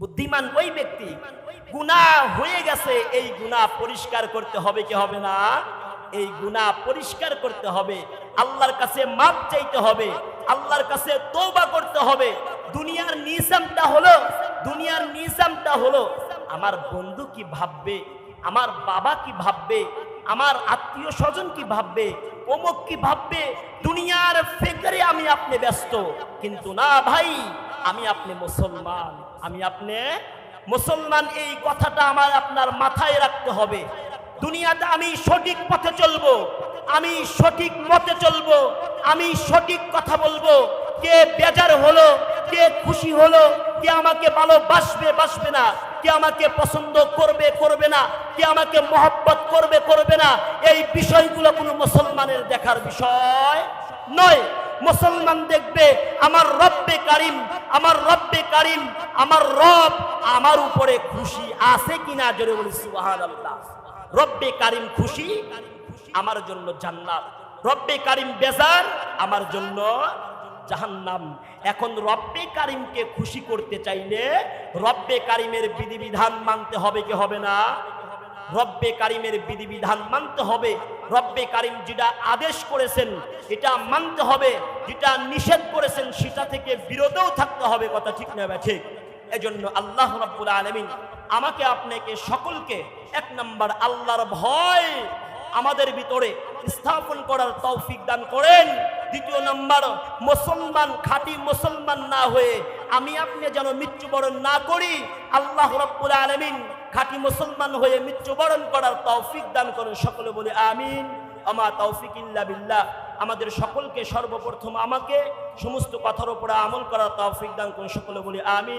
বুদ্ধিমান ওই ব্যক্তি গুনাহ হয়ে গেছে, এই গুনাহ পরিষ্কার করতে হবে কি হবে না? এই গুনাহ পরিষ্কার করতে হবে। আল্লাহর কাছে মাপ চাইতে হবে, আল্লাহর কাছে তওবা করতে হবে। দুনিয়ার নিজামটা হলো, দুনিয়ার নিজামটা হলো, আমার বন্ধু কি ভাববে, আমার বাবা কি ভাববে, আমার আত্মীয় স্বজন কি ভাববে, অমুক কি ভাববে, দুনিয়ার ফেকারে আমি আপনি ব্যস্ত। কিন্তু না ভাই আমি আপনি মুসলমান, আমি আপনি মুসলমান, এই কথাটা আমার আপনার মাথায় রাখতে হবে। দুনিয়াতে আমি সঠিক পথে চলবো, আমি সঠিক মতে চলব, আমি সঠিক কথা বলব। কে বেজার হলো, কে খুশি হলো, কে আমাকে ভালোবাসবে, বাসবে না। কে আমাকে পছন্দ করবে করবে না? কে আমাকে মহব্বত করবে করবে না? এই বিষয়গুলো কোনো মুসলমানের দেখার বিষয় নয়। মুসলমান দেখবে, আমার রব্বে কারিম, আমার রব্বে কারিম, আমার রব আমার উপরে খুশি আছে কিনা জোরে বলি, সুবহানাল্লাহ। রব্বে কারিম খুশি আমার জন্য জান্নাত। রব্বে কারিম বেজার আমার জন্য জাহান্নাম। এখন রব্বে কারিমকে খুশি করতে চাইলে রব্বে কারিমের বিধিবিধান মানতে হবে কি হবে না? রব্বে কারিমের বিধিবিধান মানতে হবে। রব্বে কারিম যেটা আদেশ করেছেন, এটা মানতে হবে। যেটা নিষেধ করেছেন, সেটা থেকে বিরতেও থাকতে হবে। কথা ঠিক না ঠিক এজন্য আল্লাহ রাব্বুল আলামিন আমাকে, আপনাকে সকলকে এক নম্বর আল্লাহর ভয় আমাদের ভিতরে স্থাপন করার তৌফিক দান করেন। দ্বিতীয় নাম্বার, মুসলমান খাঁটি মুসলমান না হয়ে আমি আপনি যেন মৃত্যুবরণ না করি, আল্লাহ রব্বুল আলামিন খাঁটি মুসলমান হয়ে মৃত্যুবরণ করার তৌফিক দান করেন। সকলে বলে আমিন। আমা তৌফিক ইল্লা বিল্লাহ। আমাদের সকলকে সর্বপ্রথম আমাকে সমস্ত কথার উপরে আমল করার তৌফিক দান করেন। সকলে বলে আমিন।